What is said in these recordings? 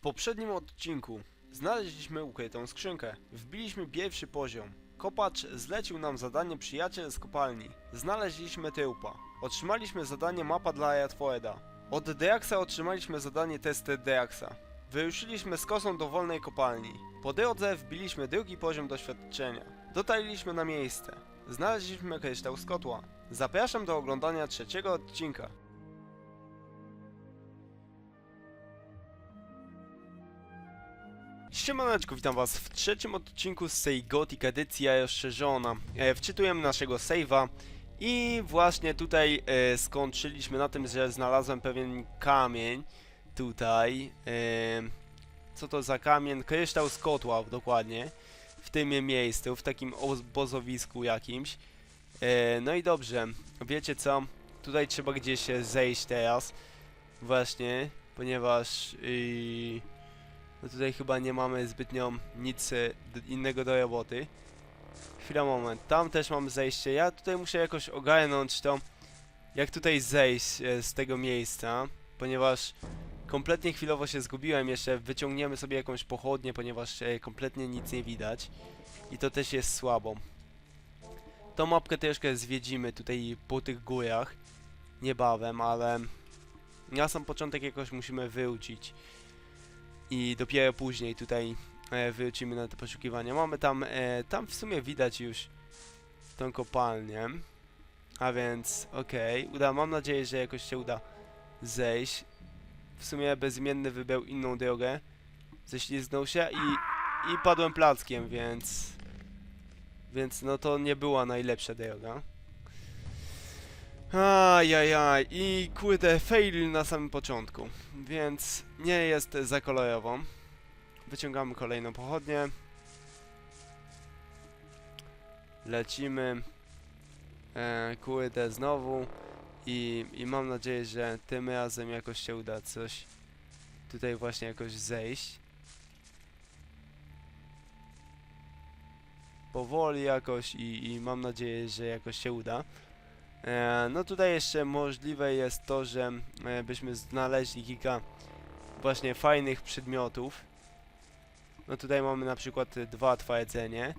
poprzednim odcinku znaleźliśmy ukrytą skrzynkę. Wbiliśmy pierwszy poziom. Kopacz zlecił nam zadanie przyjaciel z kopalni. Znaleźliśmy tyłpa. Otrzymaliśmy zadanie mapa dla Jatwoeda. Od Deaxa otrzymaliśmy zadanie testy Deaxa. Wyruszyliśmy z kosą do wolnej kopalni. Po drodze wbiliśmy drugi poziom doświadczenia. Dotarliśmy na miejsce. Znaleźliśmy kryształ z kotła. Zapraszam do oglądania trzeciego odcinka. Siemaneczko, witam was w trzecim odcinku z tej Gothic edycja rozszerzona. E, wczytujemy naszego save'a i właśnie tutaj e, skończyliśmy na tym, że znalazłem pewien kamień tutaj. E, co to za kamień? Kryształ z kotła dokładnie. W tym miejscu, w takim obozowisku jakimś. E, no i dobrze, wiecie co? Tutaj trzeba gdzieś zejść teraz. Właśnie, ponieważ... Yy, no tutaj chyba nie mamy zbytnio nic e, innego do roboty. Chwila, moment. Tam też mam zejście. Ja tutaj muszę jakoś ogarnąć to, jak tutaj zejść e, z tego miejsca, ponieważ kompletnie chwilowo się zgubiłem. Jeszcze wyciągniemy sobie jakąś pochodnię, ponieważ e, kompletnie nic nie widać. I to też jest słabo. Tą mapkę troszkę zwiedzimy tutaj po tych górach niebawem, ale na sam początek jakoś musimy wyuczyć i dopiero później tutaj e, wrócimy na te poszukiwania. Mamy tam, e, tam w sumie widać już tą kopalnię, a więc okej, uda, mam nadzieję, że jakoś się uda zejść. W sumie bezimienny wybrał inną drogę, ześliznął się i, i padłem plackiem, więc więc no to nie była najlepsza droga. Ajajaj, i kurde, fail na samym początku, więc nie jest za kolorową. Wyciągamy kolejną pochodnię. Lecimy. E, kurde, znowu. I, I mam nadzieję, że tym razem jakoś się uda coś tutaj właśnie jakoś zejść. Powoli jakoś i, i mam nadzieję, że jakoś się uda. E, no tutaj jeszcze możliwe jest to, że e, byśmy znaleźli kilka właśnie fajnych przedmiotów. No tutaj mamy na przykład dwa twierdzenie.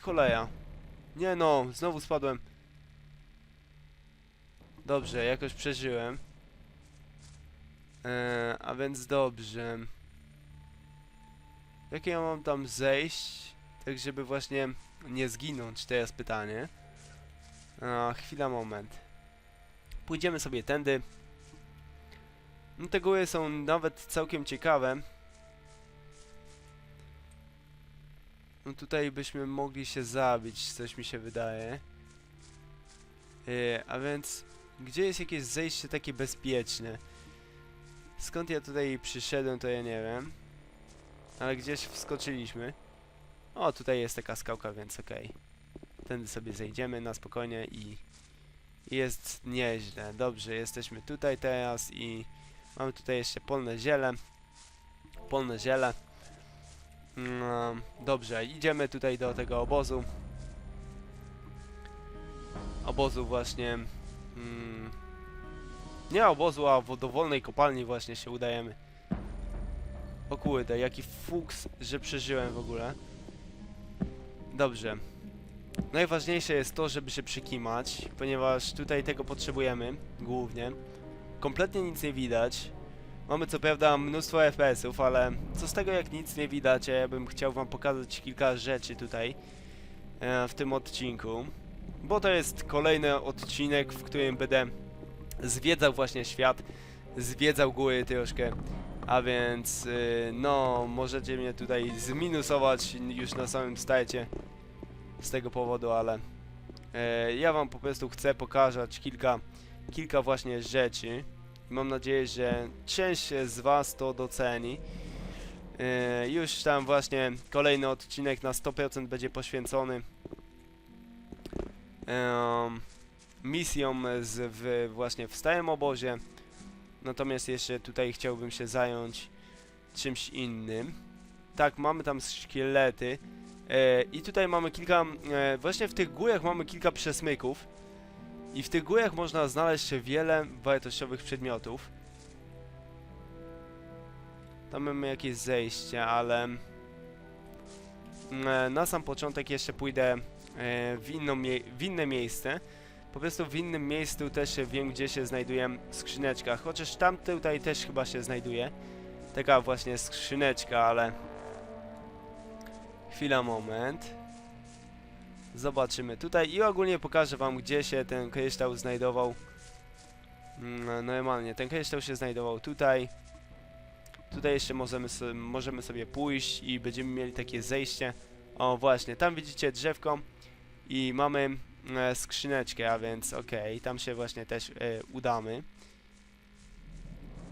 Cholera. Nie no, znowu spadłem. Dobrze, jakoś przeżyłem. E, a więc dobrze. Jakie ja mam tam zejść? Tak, żeby właśnie nie zginąć, to jest pytanie. A, chwila, moment. Pójdziemy sobie tędy. No te góry są nawet całkiem ciekawe. No tutaj byśmy mogli się zabić, coś mi się wydaje. Yy, a więc, gdzie jest jakieś zejście takie bezpieczne? Skąd ja tutaj przyszedłem, to ja nie wiem. Ale gdzieś wskoczyliśmy. O, tutaj jest taka skałka, więc okej. Tędy sobie zejdziemy na spokojnie i jest nieźle. Dobrze, jesteśmy tutaj teraz i mamy tutaj jeszcze polne ziele. Polne ziele. No, dobrze, idziemy tutaj do tego obozu. Obozu właśnie. Mm, nie obozu, a wo- do wolnej kopalni właśnie się udajemy. O kurde, jaki fuks, że przeżyłem w ogóle. Dobrze. Najważniejsze jest to, żeby się przykimać, ponieważ tutaj tego potrzebujemy, głównie. Kompletnie nic nie widać. Mamy co prawda mnóstwo FPS-ów, ale co z tego jak nic nie widać, ja bym chciał wam pokazać kilka rzeczy tutaj e, w tym odcinku. Bo to jest kolejny odcinek, w którym będę zwiedzał właśnie świat, zwiedzał góry troszkę. A więc, y, no, możecie mnie tutaj zminusować już na samym starcie z tego powodu, ale e, ja wam po prostu chcę pokazać kilka, kilka właśnie rzeczy. Mam nadzieję, że część z was to doceni. E, już tam właśnie kolejny odcinek na 100% będzie poświęcony em, misjom z, w, właśnie w stałym obozie. Natomiast jeszcze tutaj chciałbym się zająć czymś innym. Tak, mamy tam szkielety. E, I tutaj mamy kilka, e, właśnie w tych górach mamy kilka przesmyków. I w tych górach można znaleźć wiele wartościowych przedmiotów. Tam mamy jakieś zejście, ale... e, Na sam początek jeszcze pójdę w, inną w inne miejsce. Po prostu w innym miejscu też wiem, gdzie się znajduje skrzyneczka. Chociaż tam tutaj też chyba się znajduje. Taka właśnie skrzyneczka, ale... Chwila, moment. Zobaczymy tutaj i ogólnie pokażę wam, gdzie się ten kryształ znajdował. Mm, Normalnie, ten kryształ się znajdował tutaj. Tutaj jeszcze możemy, możemy sobie pójść i będziemy mieli takie zejście. O właśnie, tam widzicie drzewko i mamy e, skrzyneczkę, a więc okej, tam się właśnie też e, udamy.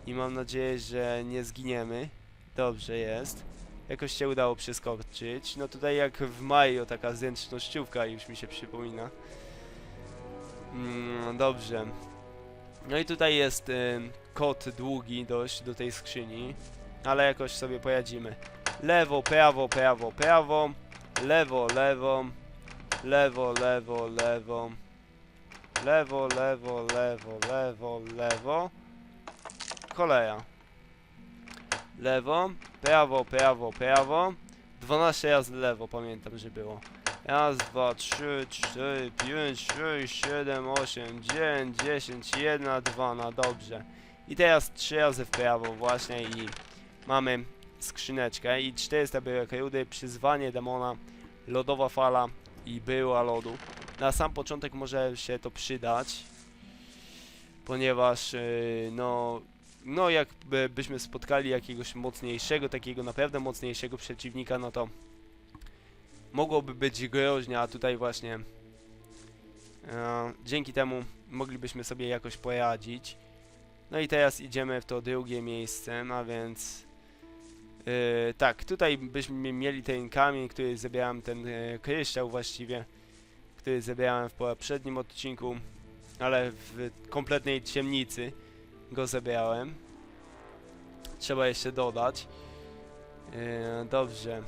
I mam nadzieję, że nie zginiemy. Dobrze jest. Jakoś się udało przeskoczyć. No tutaj jak w maju taka zręcznościówka już mi się przypomina. Mm, dobrze. No i tutaj jest y, długi dość do tej skrzyni. Ale jakoś sobie poradzimy. Lewo, prawo, prawo, prawo. Lewo, lewo. Lewo, lewo, lewo. Lewo, lewo, lewo, lewo, lewo. Koleja. Lewo, prawo, prawo, prawo. 12 razy lewo, pamiętam, że było. Raz, dwa, trzy, cztery, pięć, sześć, siedem, osiem, dziewięć, dziesięć, jedna, dwa, no dobrze. I teraz trzy razy w prawo właśnie i mamy skrzyneczkę i 400 byłek rudy, przyzwanie demona, lodowa fala i była lodu. Na sam początek może się to przydać, ponieważ yy, no no jakby byśmy spotkali jakiegoś mocniejszego, takiego naprawdę mocniejszego przeciwnika, no to mogłoby być groźnie, a tutaj właśnie e, dzięki temu moglibyśmy sobie jakoś poradzić. No i teraz idziemy w to drugie miejsce, a więc e, tak, tutaj byśmy mieli ten kamień, który zabierałem, ten e, kryształ właściwie, który zabierałem w poprzednim odcinku, ale w kompletnej ciemnicy go zebrałem. Trzeba jeszcze dodać. Yy, dobrze.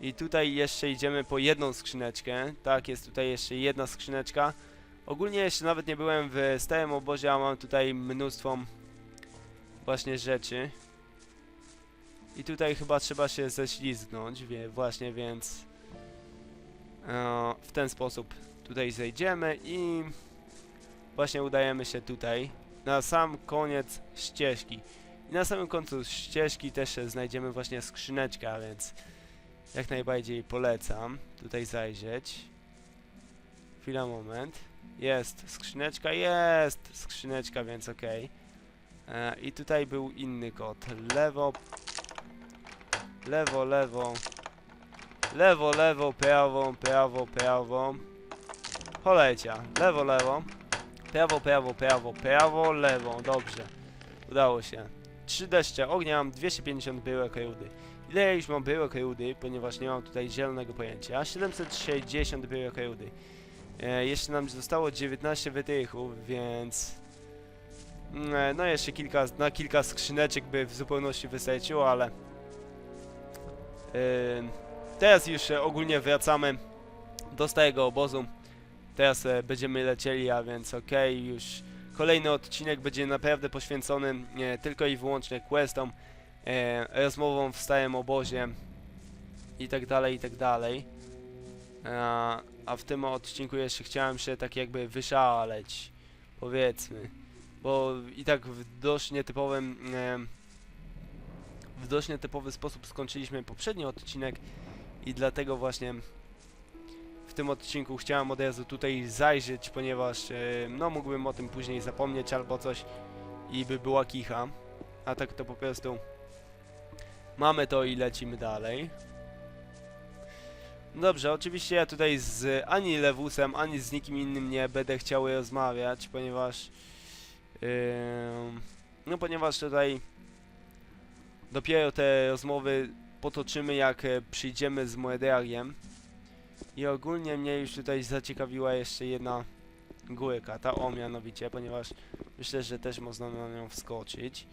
I tutaj jeszcze idziemy po jedną skrzyneczkę. Tak, jest tutaj jeszcze jedna skrzyneczka. Ogólnie jeszcze nawet nie byłem w stałym obozie, a mam tutaj mnóstwo właśnie rzeczy. I tutaj chyba trzeba się ześlizgnąć, wie, właśnie, więc e, w ten sposób tutaj zejdziemy i właśnie udajemy się tutaj na sam koniec ścieżki. I na samym końcu ścieżki też znajdziemy właśnie skrzyneczkę, więc jak najbardziej polecam tutaj zajrzeć. Chwila, moment. Jest skrzyneczka, jest skrzyneczka, więc okej. E, I tutaj był inny kod. Lewo, lewo, lewo, lewo, lewo, prawo, prawo, prawo. Polecia. Lewo, lewo. Prawo, prawo, prawo, prawo, lewo. Dobrze. Udało się. 3 deszcze ognia, mam 250 byłek rudy. Ile ja już mam byłek rudy, ponieważ nie mam tutaj zielonego pojęcia. 760 byłek rudy. E, jeszcze nam zostało 19 wytychów, więc... mm, e, No jeszcze kilka, na kilka skrzyneczek by w zupełności wystarczyło, ale... e, teraz już ogólnie wracamy do starego obozu. Teraz e, będziemy lecieli, a więc okej, już kolejny odcinek będzie naprawdę poświęcony e, tylko i wyłącznie questom, e, rozmowom w starym obozie i tak dalej, i tak dalej. A, a w tym odcinku jeszcze chciałem się tak jakby wyszaleć, powiedzmy, bo i tak w dość nietypowym, e, w dość nietypowy sposób skończyliśmy poprzedni odcinek i dlatego właśnie tym odcinku chciałem od razu tutaj zajrzeć, ponieważ e, no mógłbym o tym później zapomnieć albo coś i by była kicha. A tak to po prostu mamy to i lecimy dalej. Dobrze, oczywiście ja tutaj z ani Lewusem, ani z nikim innym nie będę chciał rozmawiać, ponieważ yy, no ponieważ tutaj dopiero te rozmowy potoczymy jak e, przyjdziemy z Moedariem. I ogólnie mnie już tutaj zaciekawiła jeszcze jedna górka, ta o mianowicie, ponieważ myślę, że też można na nią wskoczyć.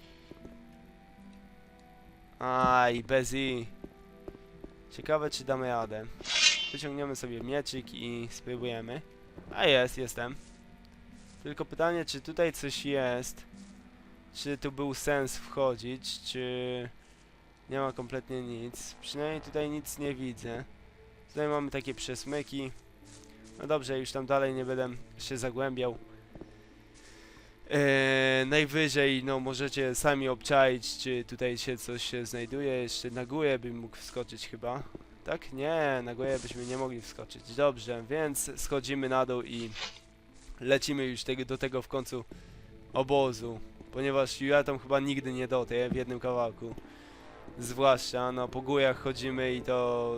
Aj, bez i. Ciekawe, czy damy radę. Wyciągniemy sobie mieczyk i spróbujemy. A jest, jestem. Tylko pytanie, czy tutaj coś jest, czy tu był sens wchodzić, czy nie ma kompletnie nic. Przynajmniej tutaj nic nie widzę. Tutaj mamy takie przesmyki. No dobrze, już tam dalej nie będę się zagłębiał. Eee, najwyżej, no możecie sami obczaić, czy tutaj się coś się znajduje. Jeszcze na górę bym mógł wskoczyć chyba. Tak? Nie, na górę byśmy nie mogli wskoczyć. Dobrze, więc schodzimy na dół i lecimy już tego, do tego w końcu obozu. Ponieważ ja tam chyba nigdy nie dotrę w jednym kawałku. Zwłaszcza, no po górach chodzimy i to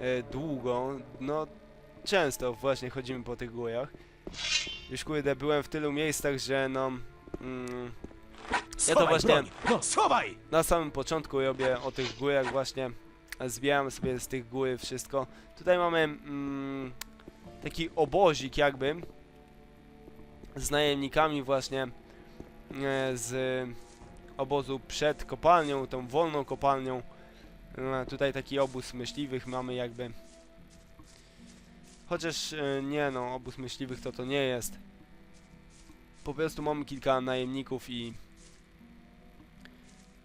e, długo. No często właśnie chodzimy po tych górach. Już kurde, byłem w tylu miejscach, że no... Mm, ja to właśnie. No, schowaj! na samym początku robię o tych górach właśnie. Zbieram sobie z tych góry wszystko. Tutaj mamy mm, taki obozik jakby z najemnikami właśnie e, z obozu przed kopalnią, tą wolną kopalnią. E, tutaj taki obóz myśliwych mamy jakby. Chociaż e, nie no, obóz myśliwych to to nie jest. Po prostu mamy kilka najemników i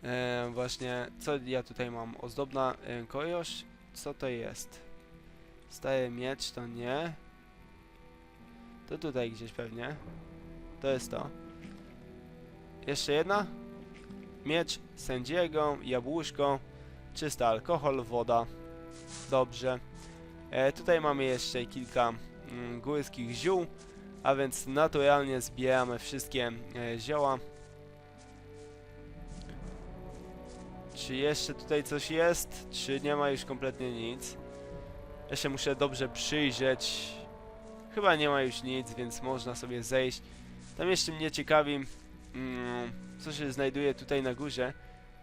E, właśnie, co ja tutaj mam? Ozdobna e? Co to jest? Staje miecz, to nie. To tutaj gdzieś pewnie. To jest to. Jeszcze jedna? Miecz sędziego, jabłuszko, czysty alkohol, woda. Dobrze. E, tutaj mamy jeszcze kilka mm, górskich ziół, a więc naturalnie zbieramy wszystkie e, zioła. Czy jeszcze tutaj coś jest? Czy nie ma już kompletnie nic? Się muszę dobrze przyjrzeć. Chyba nie ma już nic, więc można sobie zejść. Tam jeszcze mnie ciekawi, mm, co się znajduje tutaj na górze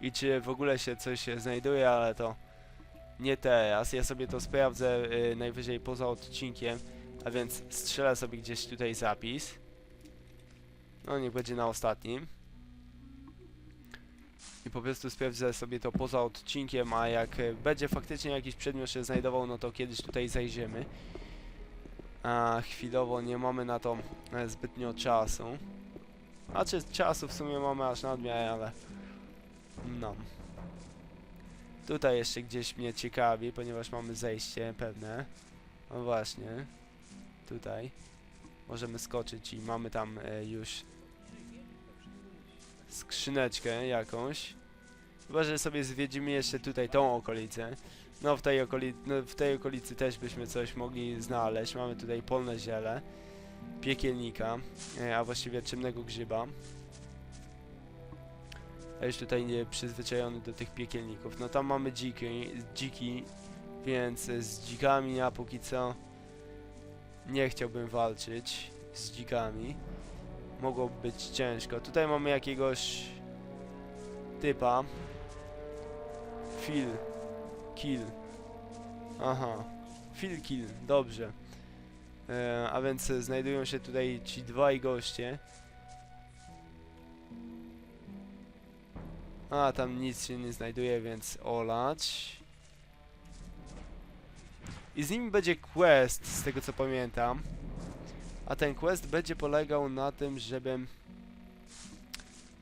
i czy w ogóle się coś się znajduje, ale to nie teraz. Ja sobie to sprawdzę y, najwyżej poza odcinkiem, a więc strzelę sobie gdzieś tutaj zapis. No niech będzie na ostatnim i po prostu sprawdzę sobie to poza odcinkiem, a jak e, będzie faktycznie jakiś przedmiot się znajdował, no to kiedyś tutaj zajrzymy. A chwilowo nie mamy na to e, zbytnio czasu. A czy czasu w sumie mamy aż nadmiar, ale... No. Tutaj jeszcze gdzieś mnie ciekawi, ponieważ mamy zejście pewne. No właśnie. Tutaj. Możemy skoczyć i mamy tam e, już skrzyneczkę jakąś. Chyba, że sobie zwiedzimy jeszcze tutaj tą okolicę. No w tej, okoli no, w tej okolicy też byśmy coś mogli znaleźć. Mamy tutaj polne ziele, piekielnika, e, a właściwie czymnego grzyba. Już tutaj nie przyzwyczajony do tych piekielników. No tam mamy dziki, dziki, więc z dzikami ja póki co nie chciałbym walczyć z dzikami mogło być ciężko. Tutaj mamy jakiegoś typa. Phil. Kill. Aha. Phil Kill, dobrze. E, a więc znajdują się tutaj ci dwaj goście. A, tam nic się nie znajduje, więc olać. I z nimi będzie quest, z tego co pamiętam. A ten quest będzie polegał na tym, żebym...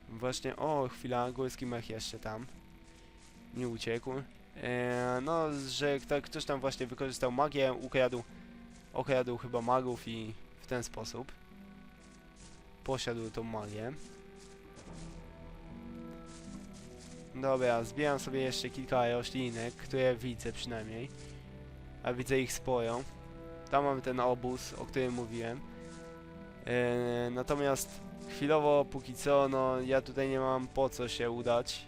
Właśnie, o chwila, górski mech jeszcze tam. Nie uciekł. Eee, no, że kto, ktoś tam właśnie wykorzystał magię, ukradł, okradł chyba magów i w ten sposób posiadł tą magię. Dobra, zbieram sobie jeszcze kilka roślinek, które widzę przynajmniej. A widzę ich sporo. Tam mamy ten obóz, o którym mówiłem. Eee, natomiast chwilowo, póki co, no ja tutaj nie mam po co się udać.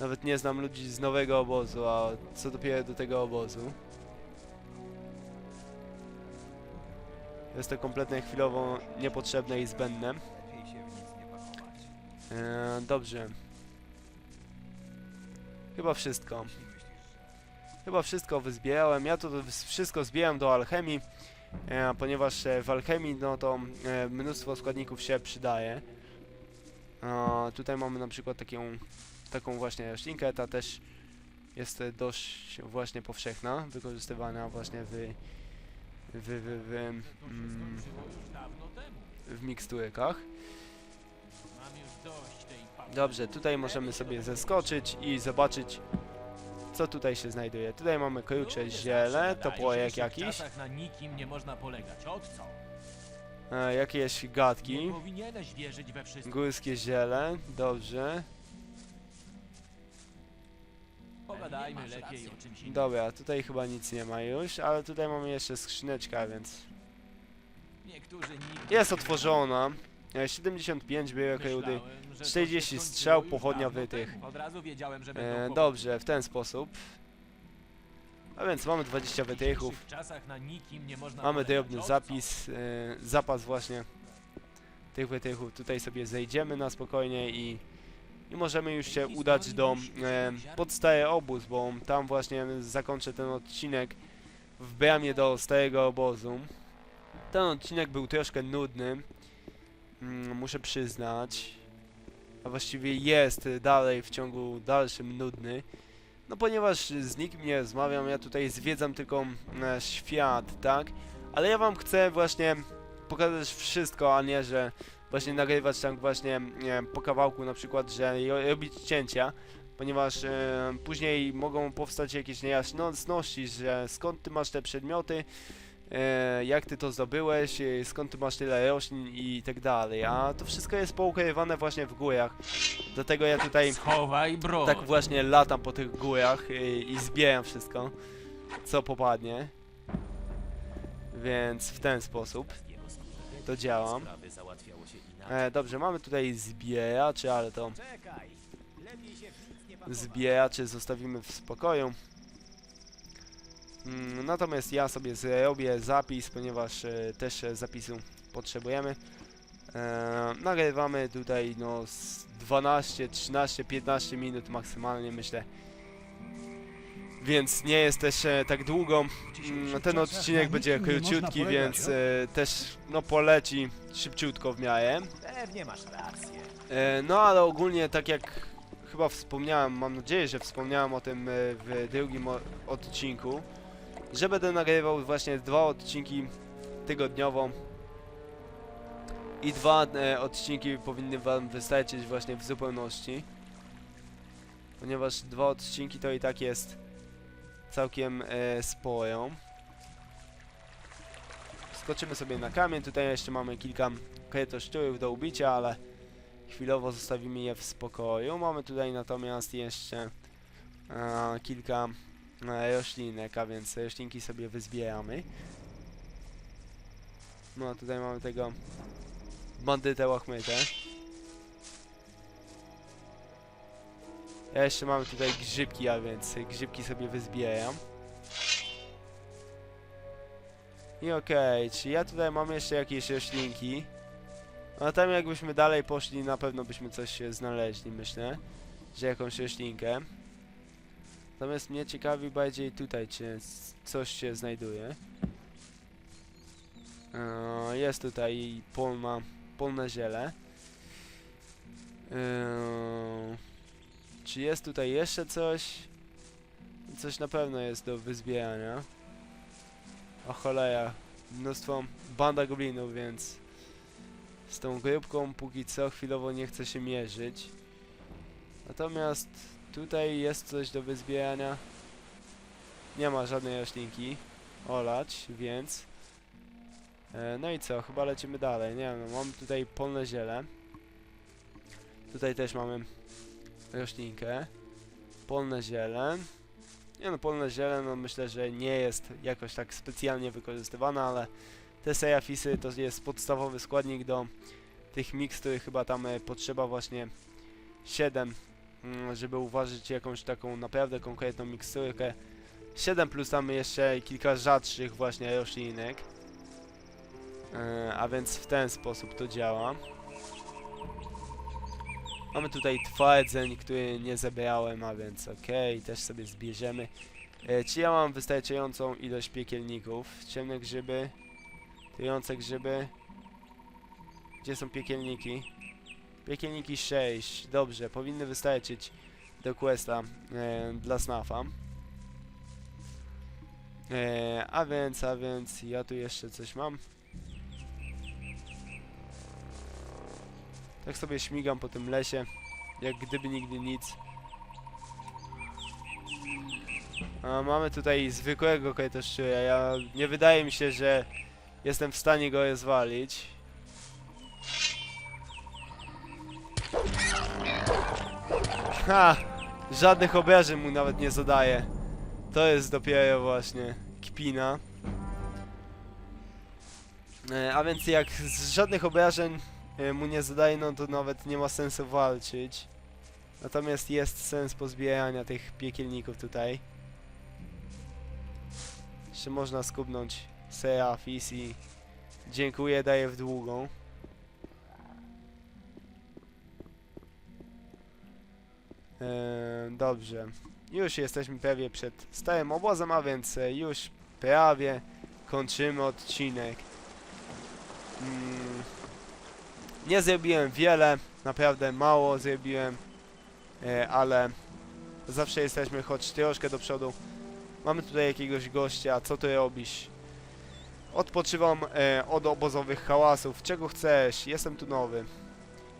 Nawet nie znam ludzi z nowego obozu, a co dopiero do tego obozu. Jest to kompletnie chwilowo niepotrzebne i zbędne. Eee, dobrze. Chyba wszystko. Chyba wszystko wyzbierałem. Ja to wszystko zbieram do alchemii e, ponieważ e, w alchemii no to e, mnóstwo składników się przydaje. E, tutaj mamy na przykład taką, taką właśnie roślinkę, ta też jest dość właśnie powszechna, wykorzystywana właśnie w, w, w, w, mm, w miksturkach. Dość tej papy- Dobrze, tutaj możemy sobie zeskoczyć i zobaczyć, co tutaj się znajduje. Tutaj mamy Ludzie ziele, to w jakiś, na nikim nie można polegać. Od co? e, jakieś Nie gadki, powinieneś wierzyć we wszystko. górskie ziele, dobrze. Pogadajmy lepiej o czymś innym. Dobra, tutaj chyba nic nie ma już, ale tutaj mamy jeszcze skrzyneczkę, więc Niektórzy nigdy jest otworzona. E, 75 były rudy. Myślałem, 40 się skończyło strzał, pochodnia wytych. temu. Od razu wiedziałem, że E, dobrze, w ten sposób. A więc mamy 20 wytychów. Mamy drobny zapis, e, zapas właśnie tych wytychów. Tutaj sobie zejdziemy na spokojnie i, i możemy już się udać do e, pod stary obóz, bo tam właśnie zakończę ten odcinek w bramie do starego obozu. Ten odcinek był troszkę nudny, mm, muszę przyznać. A właściwie jest dalej w ciągu dalszym nudny. No ponieważ z nikim nie rozmawiam, ja tutaj zwiedzam tylko e, świat, tak? Ale ja wam chcę właśnie pokazać wszystko, a nie, że właśnie nagrywać tak właśnie nie wiem, po kawałku na przykład, że ro- robić cięcia, ponieważ e, później mogą powstać jakieś niejasności, że skąd ty masz te przedmioty, e, jak ty to zdobyłeś, e, skąd ty masz tyle roślin i tak dalej, a to wszystko jest poukrywane właśnie w górach, dlatego ja tutaj Schowaj broń. tak właśnie latam po tych górach i, i zbieram wszystko, co popadnie. Więc w ten sposób to działa. E, dobrze, mamy tutaj zbieraczy, ale to zbieraczy zostawimy w spokoju. Mm, natomiast ja sobie zrobię zapis, ponieważ e, też e, zapisu potrzebujemy. E, nagrywamy tutaj no z 12, 13, 15 minut maksymalnie myślę. Więc nie jest też e, tak długo. Mm, ten odcinek będzie króciutki, więc e, też no poleci szybciutko w miarę. Pewnie masz rację. No ale ogólnie tak jak chyba wspomniałem, mam nadzieję, że wspomniałem o tym e, w drugim odcinku, że będę nagrywał właśnie dwa odcinki tygodniowo i dwa e, odcinki powinny wam wystarczyć właśnie w zupełności. Ponieważ dwa odcinki to i tak jest całkiem e, sporo. Skoczymy sobie na kamień, tutaj jeszcze mamy kilka kretoszczurów do ubicia, ale chwilowo zostawimy je w spokoju. Mamy tutaj natomiast jeszcze e, kilka roślinek, a więc roślinki sobie wyzbieramy. No tutaj mamy tego bandytę łachmytę. Jeszcze mamy tutaj grzybki, a więc grzybki sobie wyzbieram. I okej, czy ja tutaj mam jeszcze jakieś roślinki? A tam jakbyśmy dalej poszli, na pewno byśmy coś znaleźli, myślę. Że jakąś roślinkę. Natomiast mnie ciekawi bardziej tutaj, czy coś się znajduje. Eee, jest tutaj polna, polne ziele. Eee, czy jest tutaj jeszcze coś? Coś na pewno jest do wyzbierania. O cholera, mnóstwo banda goblinów, więc z tą grupką póki co chwilowo nie chcę się mierzyć. Natomiast tutaj jest coś do wyzbierania. Nie ma żadnej roślinki. Olać, więc... E, no i co, chyba lecimy dalej. Nie wiem, no, mamy tutaj polne ziele. Tutaj też mamy roślinkę. Polne ziele. Nie no, polne ziele, no myślę, że nie jest jakoś tak specjalnie wykorzystywane, ale te sejafisy to jest podstawowy składnik do tych mikstur, chyba tam e, potrzeba właśnie 7, mm, żeby uważać jakąś taką naprawdę konkretną miksturkę. 7 plus tam jeszcze kilka rzadszych właśnie roślinek. E, a więc w ten sposób to działa. Mamy tutaj twardzeń, który nie zebrałem, a więc okej, też sobie zbierzemy. E, czy ja mam wystarczającą ilość piekielników? Ciemne grzyby, trujące grzyby. Gdzie są piekielniki? Piekielniki 6, dobrze, powinny wystarczyć do questa e, dla snafa. E, a więc, a więc, ja tu jeszcze coś mam. Tak sobie śmigam po tym lesie, jak gdyby nigdy nic. A mamy tutaj zwykłego kajtoszczuja. Ja nie wydaje mi się, że jestem w stanie go rozwalić. Ha! Żadnych obrażeń mu nawet nie zadaje. To jest dopiero właśnie kpina. E, a więc jak z żadnych obrażeń e, mu nie zadaje, no to nawet nie ma sensu walczyć. Natomiast jest sens pozbierania tych piekielników tutaj. Jeszcze można skubnąć Serafis i dziękuję, daję w długą. Dobrze. Już jesteśmy prawie przed stałym obozem, a więc e, już prawie kończymy odcinek. Mm, nie zrobiłem wiele, naprawdę mało zrobiłem, e, ale zawsze jesteśmy choć troszkę do przodu. Mamy tutaj jakiegoś gościa, co ty robisz? Odpoczywam e, od obozowych hałasów. Czego chcesz? Jestem tu nowy.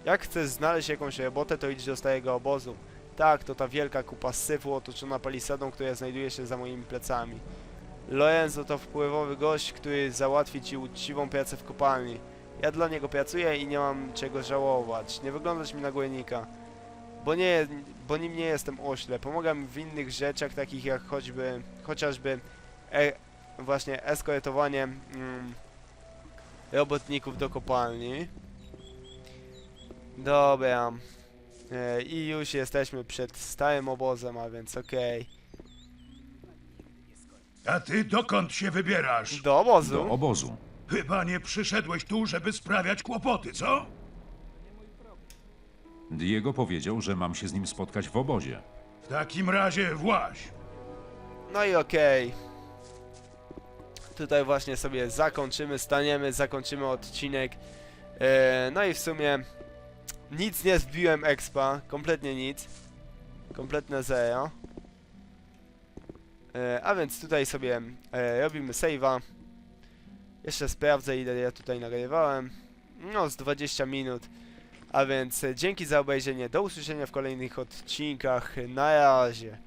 Jak chcesz znaleźć jakąś robotę, to idź do starego obozu. Tak, to ta wielka kupa syfu otoczona palisadą, która znajduje się za moimi plecami. Lorenzo to wpływowy gość, który załatwi ci uczciwą pracę w kopalni. Ja dla niego pracuję i nie mam czego żałować. Nie wyglądać mi na górnika. Bo nie, bo nim nie jestem ośle. Pomagam w innych rzeczach, takich jak choćby, chociażby e, właśnie eskortowanie mm, robotników do kopalni. Dobra. E, I już jesteśmy przed stałym obozem, a więc okej. A ty dokąd się wybierasz? Do obozu? Do obozu. Chyba nie przyszedłeś tu, żeby sprawiać kłopoty, co? Diego powiedział, że mam się z nim spotkać w obozie. W takim razie właź. No i okej. Tutaj właśnie sobie zakończymy, staniemy, zakończymy odcinek. E, no i w sumie nic nie zbiłem expa, kompletnie nic. Kompletne zero. E, a więc tutaj sobie e, robimy save'a. Jeszcze sprawdzę ile ja tutaj nagrywałem. No z 20 minut. A więc e, dzięki za obejrzenie, do usłyszenia w kolejnych odcinkach. Na razie.